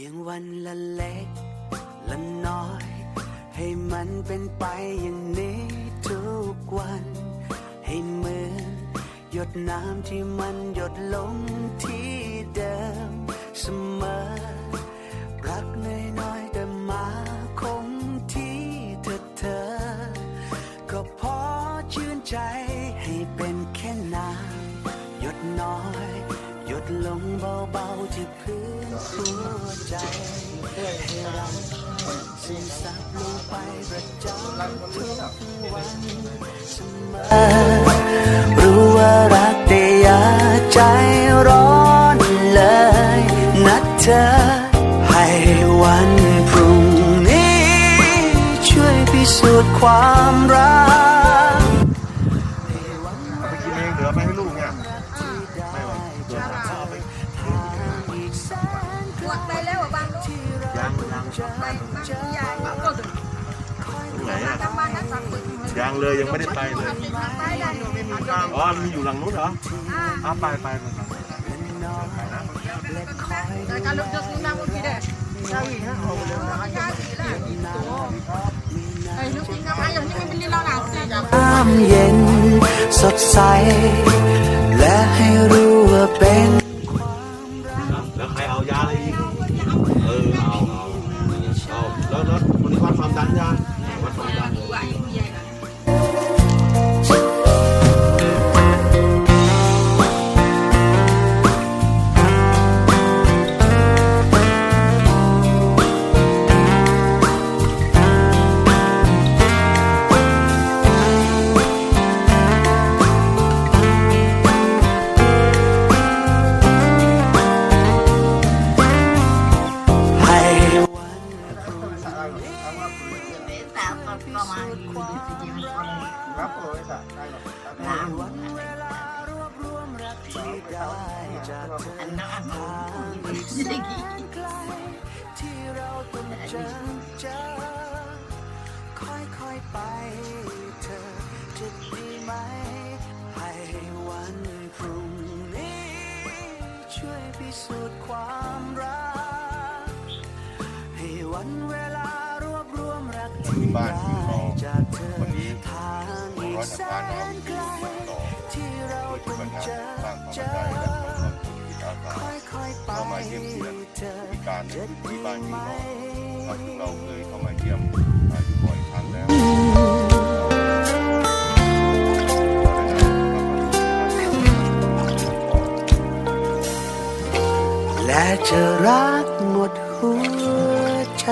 เพียงวันละเล็กละน้อย ให้มันเป็นไปอย่างนี้ทุกวัน ให้เหมือนหยดน้ำที่มันหยดลงที่เดิมเสมอ รักน้อยๆแต่มาคงที่เธอเธอ ก็พอชื่นใจ ลงเบาๆที่พื้นหัวใจให้เราซึมซับลงไปประจำทุกวันเสมอรู้ว่ารักแต่อย่าใจร้อนเลย นัดเธอให้วันพรุ่งนี้ ช่วยพิสูจน์ความรัก ไหนอะยังเลยยังไม่ได้ไปเลยอ๋อมันอยู่หลังนู้นเหรออ้าไปไปไปนะการลุกจะซื้อน้ำก็กินได้ใช่ฮะโอ้โหใช่แล้วไอ้ลูกกินน้ำไอ้อย่างนี้ไม่เป็นเรื่องหลังสิจ้ะน้ำเย็นสดใส และให้รู้ว่าเป็น ให้วันเวลารวบรวมรักที่ได้จากเธอทางอีกแสนไกลที่เราต้องเจอเจอค่อยๆไปเธอจะดีไหมให้วันพรุ่งนี้ ช่วยพิสูจน์ความรักให้วันเวลา พื้นบ้านพื้นคลองวันนี้ร้อยสัปดาห์น้องที่อยู่มันต่อโดยที่ประกาสร้างความใจและความสุขที่ก้าวหาเข้ามาเยี่ยมเยียนพิการในพื้นบ้านพื้นคองเราพวกเราเคยเข้ามาเยี่ยมอายุบ่อยครั้งแล้วและจะรักหมดหัวใจ